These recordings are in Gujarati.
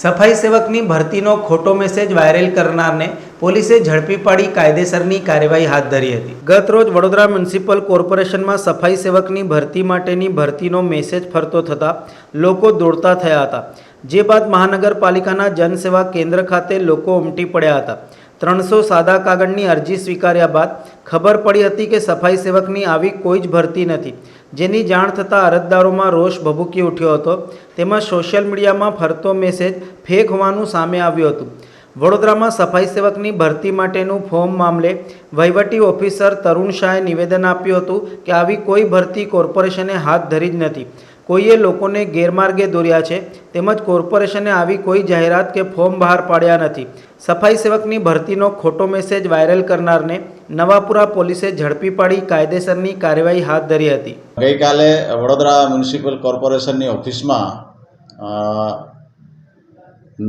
સફાઈ સેવકની ભરતીનો ખોટો મેસેજ વાયરલ કરનારને પોલીસે ઝડપી પાડી કાયદેસરની કાર્યવાહી હાથ ધરી હતી. ગત રોજ વડોદરા મ્યુનિસિપલ કોર્પોરેશનમાં સફાઈ સેવકની ભરતી માટેની ભરતીનો મેસેજ ફરતો થતાં લોકો દોડતા થયા હતા. જે બાદ મહાનગરપાલિકાના જનસેવા કેન્દ્ર ખાતે લોકો ઉમટી પડ્યા હતા. ત્રણસો સાદા કાગળની અરજી સ્વીકાર્યા બાદ ખબર પડી હતી કે સફાઈ સેવકની આવી કોઈ જ ભરતી નથી. જેની જાણ થતાં અરજદારોમાં રોષ ભભૂકી ઉઠ્યો હતો. તેમાં સોશિયલ મીડિયામાં ફરતો મેસેજ ફેક હોવાનું સામે આવ્યું હતું. વડોદરામાં સફાઈ સેવકની ભરતી માટેનું ફોર્મ મામલે વહીવટી ઓફિસર તરુણ શાહે નિવેદન આપ્યું હતું કે આવી કોઈ ભરતી કોર્પોરેશને હાથ ધરી જ નથી. કોઈએ લોકોને ગેરમાર્ગે દોર્યા છે, તેમજ કોર્પોરેશને આવી કોઈ જાહેરાત કે ફોર્મ બહાર પાડ્યા નથી. સફાઈ સેવકની ભરતીનો ખોટો મેસેજ વાયરલ કરનારને નવાપુરા પોલીસે ઝડપી પાડી કાયદેસરની કાર્યવાહી હાથ ધરી હતી. ગઈકાલે વડોદરા મ્યુનિસિપલ કોર્પોરેશનની ઓફિસમાં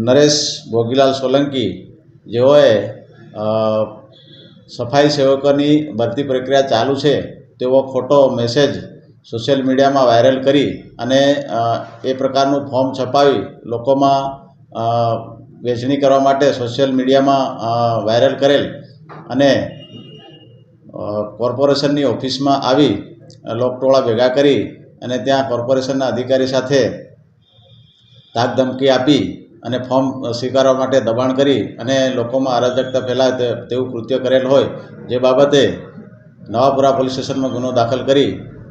નરેશ ભોગીલાલ સોલંકી જેઓએ સફાઈ સેવકોની ભરતી પ્રક્રિયા ચાલુ છે તેવો ખોટો મેસેજ સોશિયલ મીડિયામાં વાયરલ કરી અને એ પ્રકારનું ફોર્મ છપાવી લોકોમાં વહેંચણી કરવા માટે સોશિયલ મીડિયામાં વાયરલ કરેલ અને કોર્પોરેશનની ઓફિસમાં આવી, લોકટોળા ભેગા કરી અને ત્યાં કોર્પોરેશનના અધિકારી સાથે ધાક ધમકી આપી અને ફોર્મ સ્વીકારવા માટે દબાણ કરી અને લોકોમાં અરાજકતા ફેલાય તેવું કૃત્ય કરેલ હોય, જે બાબતે નવાપુરા પોલીસ સ્ટેશનમાં ગુનો દાખલ કરી